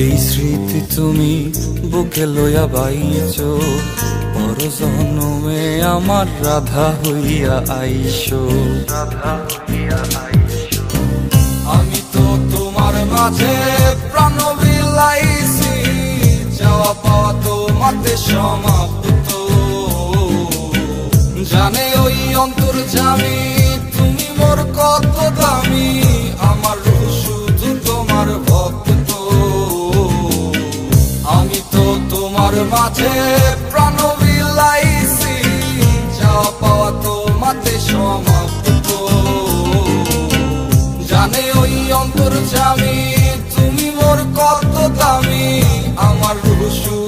এই স্মৃতি তুমি বুকে লইয়া বাইছ বড় জনমে আমার রাধা হইয়া আইসো আমি তো তোমার মাঝে প্রাণ বিলাইছি, যাওয়া পাওয়া তোমাতে সমাপ্ত। জানে ওই অন্তর জামি তুমি মোর কত মাঝে প্রাণ বিলাইছি যাওয়া পাওয়া তোমাতে সমাপ্ত। জানে ওই অন্তর জামি তুমি মোর কত দামি, আমার ভক্ত